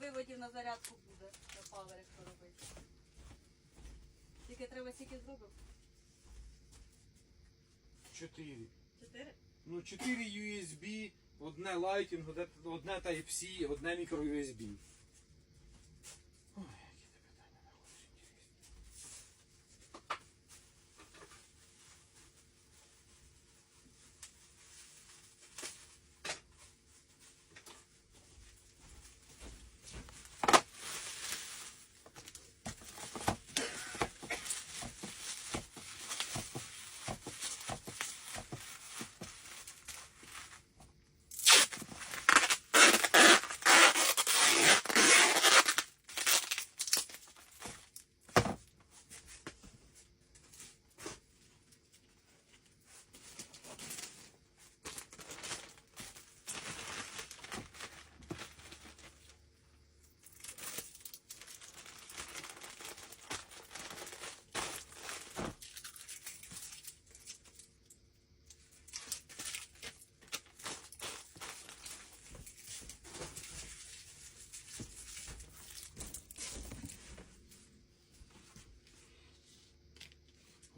виводів на зарядку буде на павер, якщо робити. Тільки треба, скільки зробив? Чотири. Чотири? Ну, чотири USB, одне Lightning, одне- одне Type-C, одне мікро USB.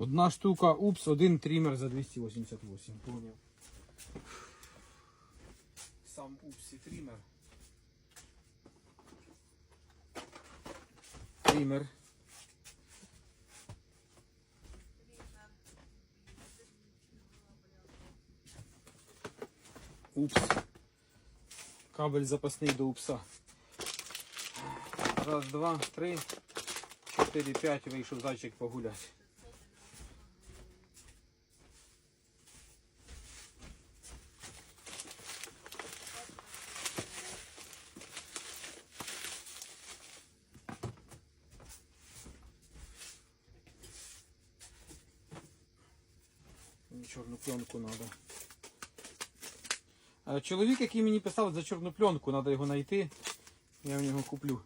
Одна штука, упс, один тример за 288, понял. Сам упс і тример. Тример. Упс. Кабель запасний до упса. Раз, два, три, чотири, п'ять, вийшов зайчик погуляти. Чорну пленку треба. Чоловік, який мені писав за чорну пленку, треба його знайти. Я в нього куплю.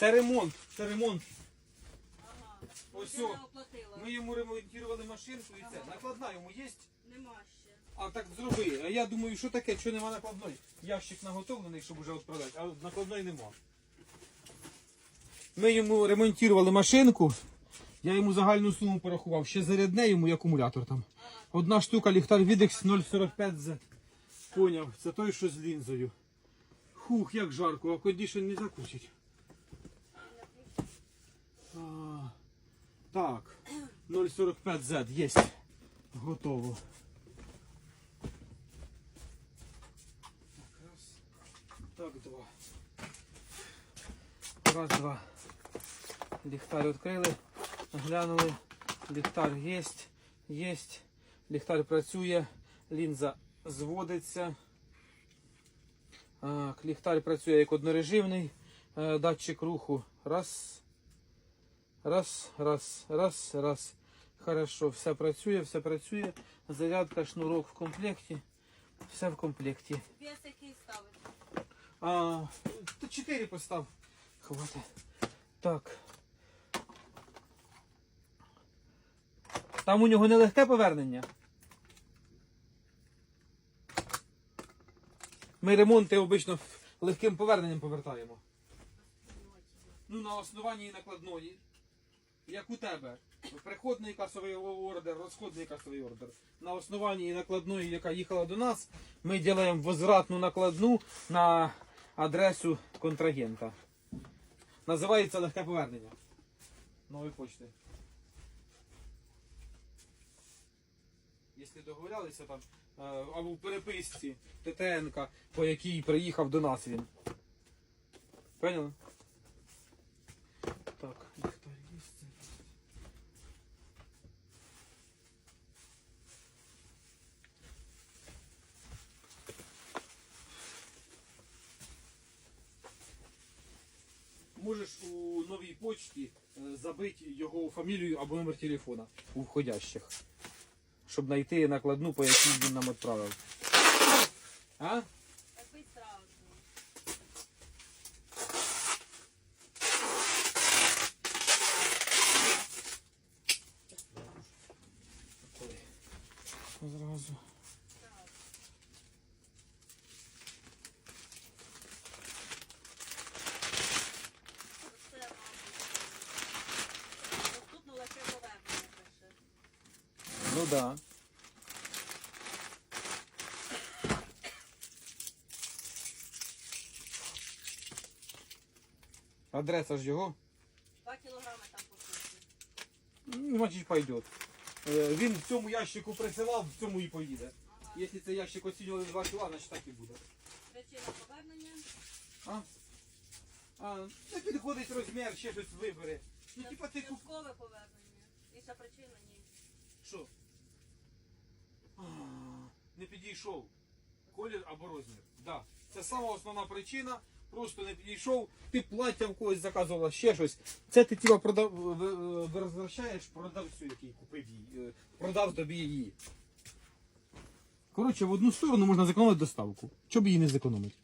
Це ремонт. Це ремонт. Ага. Ось Людина о. оплатила. Ми йому ремонтували машинку і це. Накладна йому є. Нема ще. А так зроби. А я думаю, що таке, що нема накладної. Ящик наготовлений, щоб уже відправляти, а накладної нема. Ми йому ремонтували машинку. Я йому загальну суму порахував. Ще зарядне йому і акумулятор там. Одна штука ліхтар Videx 045Z. Поняв, це той, що з лінзою. Хух, як жарко, а кондішн не закусить. А, так, 045Z є. Готово. Так, раз. Так, два. Раз, два. Ліхтар відкрили, глянули. Ліхтар є, є. Ліхтар працює, лінза зводиться. Так, ліхтар працює як однорежимний. Е, Датчик руху. Раз. Раз, раз, раз, раз. Хорошо, все працює, все працює. Зарядка, шнурок в комплекті. Все в комплекті. Вес який ставити? А, ти 4 постав. Хватить. Так. Там у нього нелегке повернення. Ми ремонти обично легким поверненням повертаємо. Ну, на основанні накладної. Як у тебе. Приходний касовий ордер, розходний касовий ордер. На основанні накладної, яка їхала до нас, ми робимо возвратну накладну на адресу контрагента. Називається легке повернення. Нової почти. Якщо договорялися там, е, або в переписці ТТНК, по якій приїхав до нас він. Поняли? Так, ліхтар є. це є. Можеш у новій почті е, забити його фамілію або номер телефона у входящих. Щоб знайти накладну, по якій він нам відправив. А? Зразу. Так. Оце, мабуть. Доступно лише повернення пише. Ну. Адреса ж його. Два кілограми там. Ну, Значить, пойдет. Е, Він в цьому ящику присилав, в цьому і поїде. Якщо цей ящик оцінювали 2 кіла, значить так і буде. Причина повернення. А? А, не підходить розмір, ще щось вибери. Ну, типа ти куп... Часткове повернення. Інша причина ні. Що? Не підійшов. Колір або розмір. Да. Це сама основна причина. Просто не підійшов. Ти плаття в когось заказувала, ще щось. Це ти типа продав, возвращаєш продавцю, який купив її. е, Продав тобі її. Коротше, в одну сторону можна зекономити доставку. Чого б її не зекономити?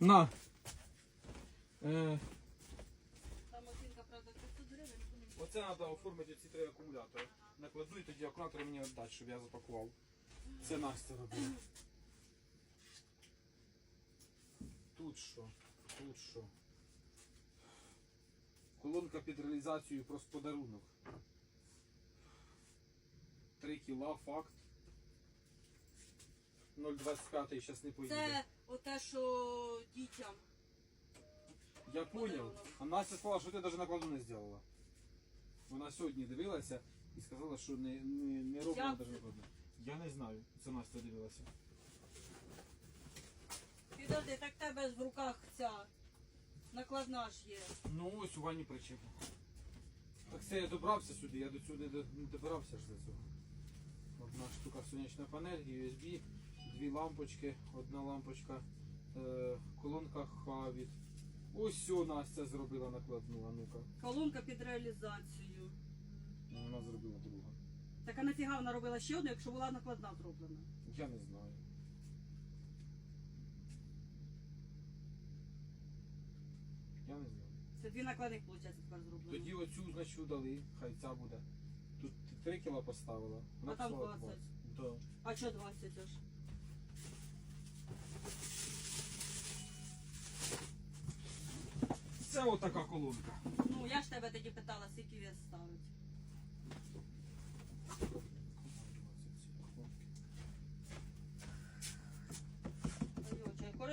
На. Е, Там оцінка, правда, 500 гривень. Оце треба оформити ці три акумулятори. Накладу і тоді акумулятори мені віддати, щоб я запакував. Це Настя робила. Тут що? Тут що? Колонка під реалізацію просто подарунок. 3 кіла, факт. 0,25 зараз не поїде. Це оте, що дітям. Я понял. А Настя сказала, що ти навіть накладу не зробила. Вона сьогодні дивилася і сказала, що не, не, не робила Як навіть. Я не знаю, це Настя дивилася. Підожди, так тебе ж в руках ця накладна ж є. Ну ось у Вані причепу. Так це я добрався сюди, я до до- не добирався ж до цього. Одна штука сонячна панель, USB, дві лампочки, одна лампочка, е, колонка Хавіт. Ось все Настя зробила накладну, а ну-ка. Колонка під реалізацію. Вона зробила друга. Так а нафіга вона робила ще одну, якщо була накладна зроблена? Я не знаю. Я не знаю. Це дві накладних, виходить, тепер зроблено. Тоді оцю, значить, дали, хай ця буде. Тут ти 3 кіла поставила. А там написала 20. Да. А що 20 аж? Це отака колонка. Ну, я ж тебе тоді питала, скільки вес ставить.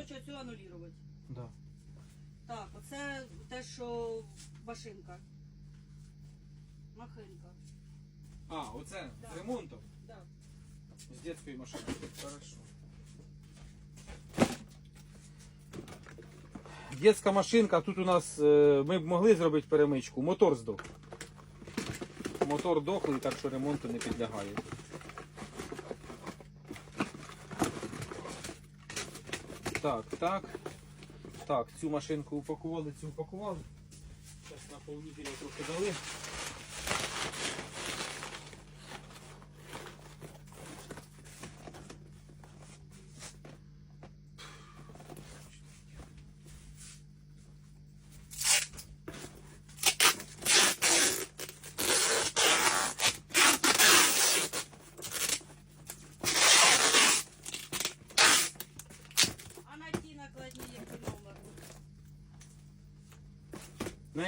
Коротше, цю анулювати. Да. Так, оце те, що машинка. Махинка. А, оце Да. з ремонтом. Да. З дитячої машини. Хорошо. Детська машинка, тут у нас е, ми б могли зробити перемичку. Мотор здох. Мотор дохлий, так що ремонту не підлягає. Так, так. Так, цю машинку упакували, цю упакували. Зараз наповнителя трохи дали. А на тій накладній який номер?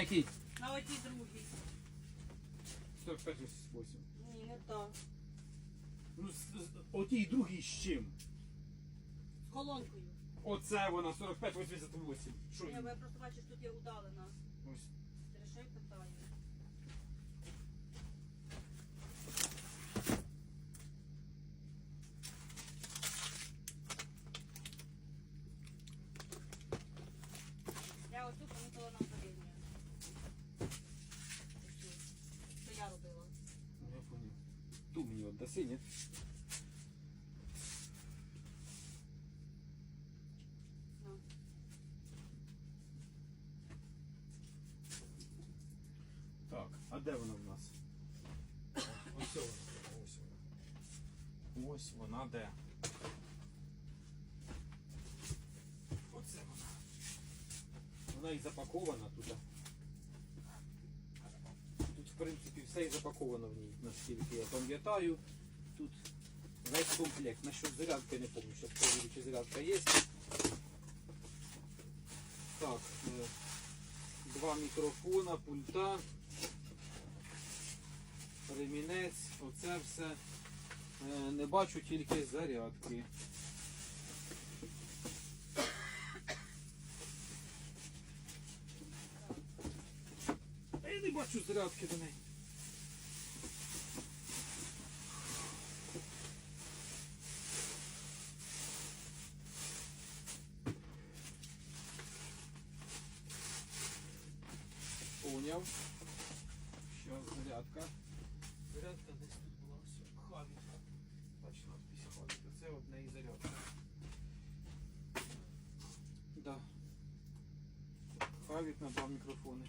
На який? На отій другій. 45-88. Ні, не так. Ну, з- з- отій другій з чим? З колонкою. Оце вона 45-88. Що? Ні, їй? бо я просто бачу, що тут є удалена. Ось. сині. Так, а де вона в нас? Ось вона. Ось вона. Ось вона де. Оце вона. Вона і запакована тут. Тут в принципі все і запаковано в ній, наскільки я пам'ятаю. Тут весь комплект. Насчет зарядки не пам'ятаю, зараз перевірю, чи зарядка є. Так, е, два мікрофона, пульта, ремінець, оце все. Е, Не бачу тільки зарядки. Я не бачу зарядки до неї. Поняв. Що зарядка. Зарядка десь тут була все. Хавіт. Бачу надпись хавіт. Це одне і зарядка. Да. Хавіт на два мікрофони.